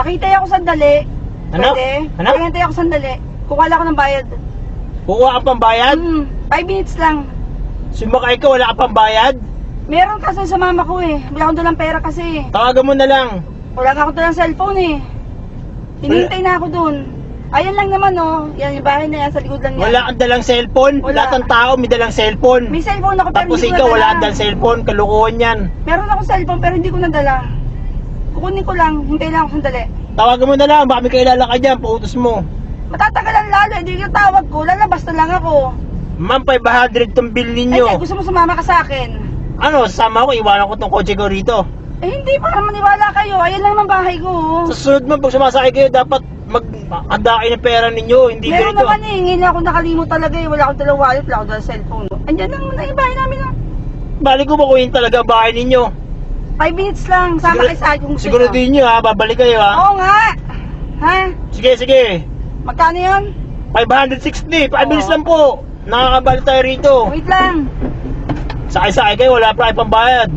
Pakitay ako sandali. Ano? Pwede? Ano? Pakitay ako sandali. Kukuha ako ng bayad. Kukuha ka pang bayad? Hmm, 5 minutes lang. Sumakay ka, wala ka pang bayad? Meron kasi sa mama ko eh. Wala akong dalang pera kasi. Tawagan mo na lang. Wala nga akong dalang cellphone eh. Hinihintay na ako dun. Ayan lang naman oh. Yan yung bahay na yan sa likod lang yan. Wala kang dalang cellphone. Wala. Lahat ng tao may dalang cellphone. May cellphone ako pero Tapos hindi ko ikaw, nadala. wala kang dalang cellphone. Kalukuhan yan. Meron akong cellphone pero hindi ko nadala. Kukunin ko lang. Hintay lang ako sandali. Tawagan mo na lang. Baka may kailala ka dyan. Pautos mo. Matatagalan lalo. Hindi yung tawag ko. Lalabas na lang ako. Ma'am, 500 tong bill Ay, ninyo. gusto mo sumama ka sa akin. Ano, sasama ko, iwanan ko tong kotse ko rito. Eh hindi para maniwala kayo. Ayan lang ang bahay ko. Sa susunod mo, pag sumasakay kayo, dapat mag-handa kayo ng pera ninyo. Hindi Meron ganito. naman eh. Ngayon ako nakalimot talaga eh. Wala akong dalang wallet. Wala akong dalang cellphone. Andyan lang muna yung bahay namin ah. Balik ko bakuhin talaga ang bahay ninyo. 5 minutes lang. Sama kayo sa kung gusto Siguro nyo. din nyo ha, babalik kayo ha. Oo nga. Ha? Sige, sige. Magkano yun? 560, 5 minutes lang po. Nakakabalik tayo rito. Wait lang. Sakay-sakay kayo, wala pa kayo pambayad.